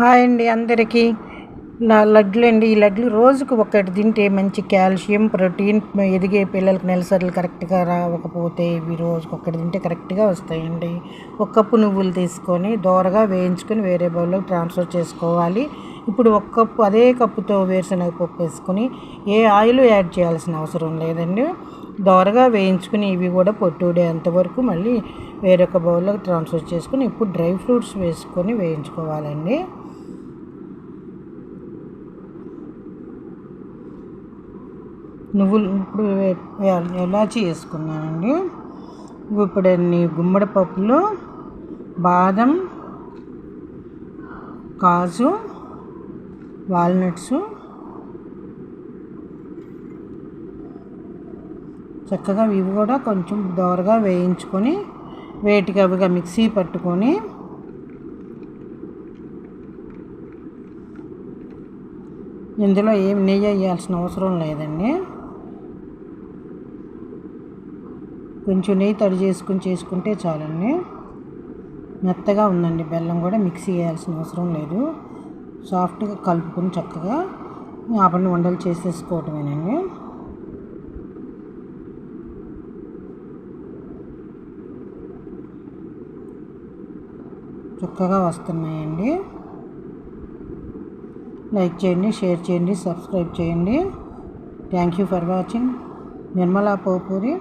Hi అండి అందరికీ. నా లడ్లు అండి ఈ లడ్లు రోజుకు ఒకటి తింటే మంచి కాల్షియం ప్రోటీన్ ఎదిగే పిల్లలకి నెలసర్లు కరెక్ట్గా రావకపోతే ఇవి రోజుకు ఒకటి తింటే కరెక్ట్గా వస్తాయండి. ఒక కప్పు నువ్వులు తీసుకొని దోరగా వేయించుకొని వేరే బౌల్లో ట్రాన్స్ఫర్ చేసుకోవాలి. ఇప్పుడు ఒక కప్పు అదే కప్పుతో వేరుశనగ పప్పు వేసుకొని ఏ ఆయిల్ యాడ్ చేయాల్సిన అవసరం లేదండి. దోరగా వేయించుకుని ఇవి కూడా పొట్టుడే అంతవరకు మళ్ళీ వేరొక బౌల్లోకి ట్రాన్స్ఫర్ చేసుకుని ఇప్పుడు డ్రై ఫ్రూట్స్ వేసుకొని వేయించుకోవాలండి. నువ్వులు ఇప్పుడు ఎలాచి వేసుకున్నానండి ఇప్పుడు అన్ని గుమ్మడి పప్పులు బాదం కాజు వాల్నట్స్ చక్కగా ఇవి కూడా కొంచెం దోరగా వేయించుకొని వేటికి అవిగా మిక్సీ పట్టుకొని ఇందులో ఏం నెయ్యి వేయాల్సిన అవసరం లేదండి. కొంచెం నెయ్యి తడి చేసుకుని చేసుకుంటే చాలండి. మెత్తగా ఉందండి. బెల్లం కూడా మిక్సీ వేయాల్సిన అవసరం లేదు. సాఫ్ట్గా కలుపుకొని చక్కగా ఆ వండలు చేసేసుకోవటమేనండి. చక్కగా వస్తున్నాయండి. లైక్ చేయండి షేర్ చేయండి సబ్స్క్రైబ్ చేయండి. Thank you for watching. Nirmala Popuri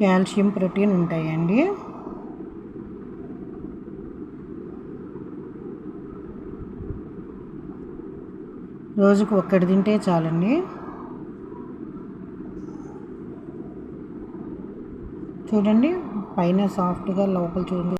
calcium protein ఉంటాయండి. రోజుకు ఒక్కటి తింటే చాలండి. చూడండి పైన సాఫ్ట్గా లోపల చూడండి.